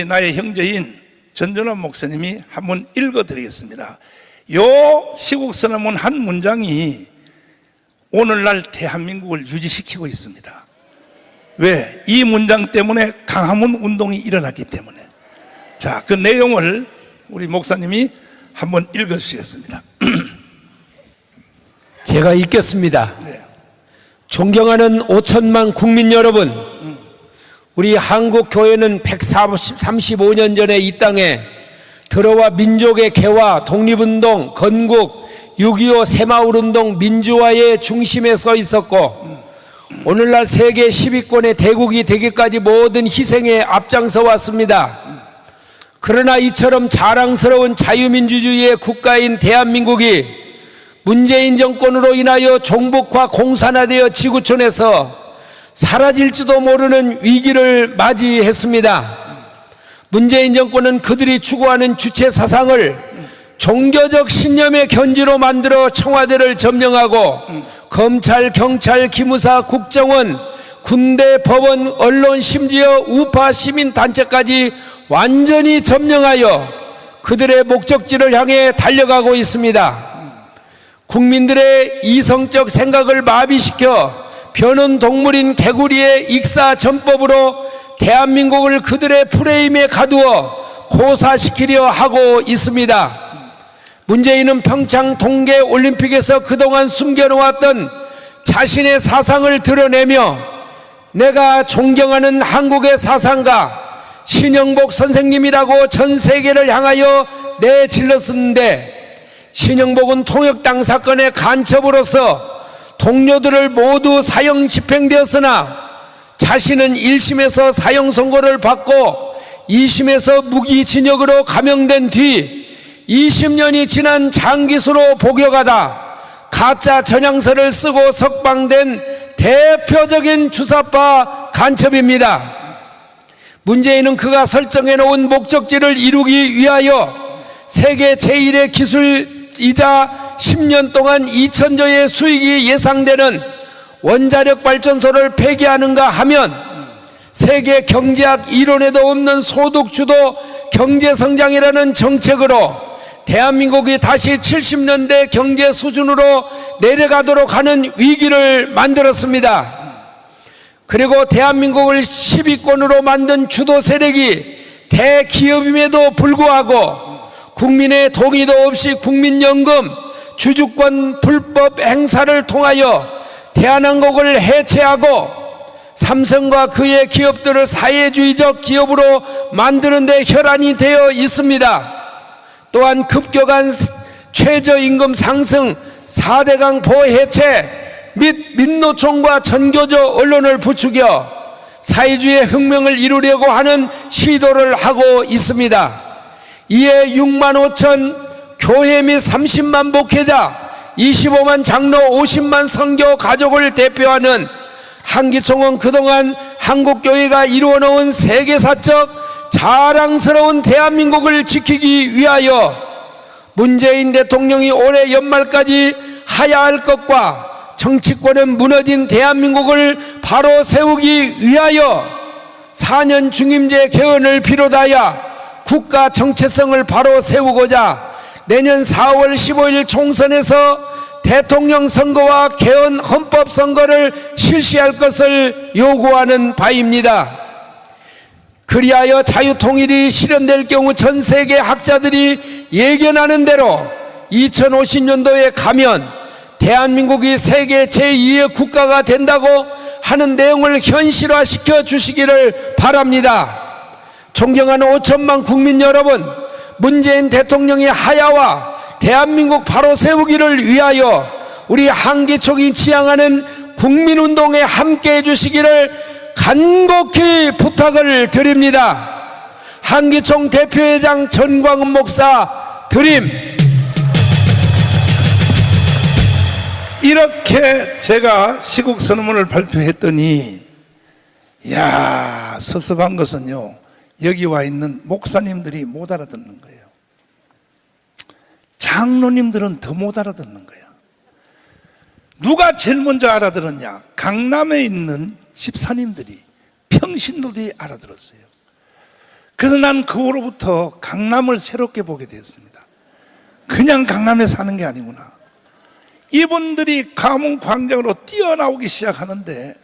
나의 형제인 전준환 목사님이 한번 읽어드리겠습니다. 요 시국 선언문 한 문장이 오늘날 대한민국을 유지시키고 있습니다. 왜? 이 문장 때문에 강화문 운동이 일어났기 때문에. 자, 그 내용을 우리 목사님이 한번 읽어주시겠습니다. 제가 읽겠습니다. 네. 존경하는 5천만 국민 여러분, 우리 한국 교회는 135년 전에 이 땅에 들어와 민족의 개화, 독립운동, 건국, 6.25 새마을운동, 민주화의 중심에 서 있었고, 오늘날 세계 10위권의 대국이 되기까지 모든 희생에 앞장서 왔습니다. 그러나 이처럼 자랑스러운 자유민주주의의 국가인 대한민국이 문재인 정권으로 인하여 종북화 공산화되어 지구촌에서 사라질지도 모르는 위기를 맞이했습니다. 문재인 정권은 그들이 추구하는 주체 사상을 종교적 신념의 견지로 만들어 청와대를 점령하고 검찰, 경찰, 기무사, 국정원, 군대, 법원, 언론, 심지어 우파 시민단체까지 완전히 점령하여 그들의 목적지를 향해 달려가고 있습니다. 국민들의 이성적 생각을 마비시켜 변은 동물인 개구리의 익사 전법으로 대한민국을 그들의 프레임에 가두어 고사시키려 하고 있습니다. 문재인은 평창 동계 올림픽에서 그동안 숨겨놓았던 자신의 사상을 드러내며 내가 존경하는 한국의 사상가 신영복 선생님이라고 전 세계를 향하여 내질렀었는데 신영복은 통역당 사건의 간첩으로서 동료들을 모두 사형 집행되었으나 자신은 1심에서 사형 선고를 받고 2심에서 무기징역으로 감형된 뒤 20년이 지난 장기수로 복역하다 가짜 전향서를 쓰고 석방된 대표적인 주사파 간첩입니다. 문재인은 그가 설정해 놓은 목적지를 이루기 위하여 세계 제1의 기술이자 10년 동안 2천조의 수익이 예상되는 원자력 발전소를 폐기하는가 하면 세계 경제학 이론에도 없는 소득주도 경제성장이라는 정책으로 대한민국이 다시 70년대 경제 수준으로 내려가도록 하는 위기를 만들었습니다. 그리고 대한민국을 10위권으로 만든 주도 세력이 대기업임에도 불구하고 국민의 동의도 없이 국민연금 주주권 불법 행사를 통하여 대한항공을 해체하고 삼성과 그의 기업들을 사회주의적 기업으로 만드는 데 혈안이 되어 있습니다. 또한 급격한 최저임금 상승, 4대강 보호 해체 및 민노총과 전교조 언론을 부추겨 사회주의 혁명을 이루려고 하는 시도를 하고 있습니다. 이에 6만 5천 교회 및 30만 목회자, 25만 장로, 50만 선교 가족을 대표하는 한기총은 그동안 한국교회가 이루어놓은 세계사적 자랑스러운 대한민국을 지키기 위하여 문재인 대통령이 올해 연말까지 하야 할 것과 정치권은 무너진 대한민국을 바로 세우기 위하여 4년 중임제 개헌을 비롯하여 국가 정체성을 바로 세우고자 내년 4월 15일 총선에서 대통령 선거와 개헌 헌법 선거를 실시할 것을 요구하는 바입니다. 그리하여 자유통일이 실현될 경우 전 세계 학자들이 예견하는 대로 2050년도에 가면 대한민국이 세계 제2의 국가가 된다고 하는 내용을 현실화시켜 주시기를 바랍니다. 존경하는 5천만 국민 여러분, 문재인 대통령의 하야와 대한민국 바로 세우기를 위하여 우리 한기총이 지향하는 국민운동에 함께 해 주시기를 간곡히 부탁을 드립니다. 한기총 대표회장 전광훈 목사 드림. 이렇게 제가 시국 선언문을 발표했더니 야 섭섭한 것은요 여기 와 있는 목사님들이 못 알아듣는 거예요 장로님들은 더 못 알아듣는 거야 누가 제일 먼저 알아들었냐 강남에 있는 집사님들이 평신도들이 알아들었어요 그래서 난 그 후로부터 강남을 새롭게 보게 되었습니다. 그냥 강남에 사는 게 아니구나. 이분들이 가문 광장으로 뛰어나오기 시작하는데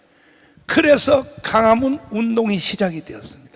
그래서 강화문 운동이 시작이 되었습니다.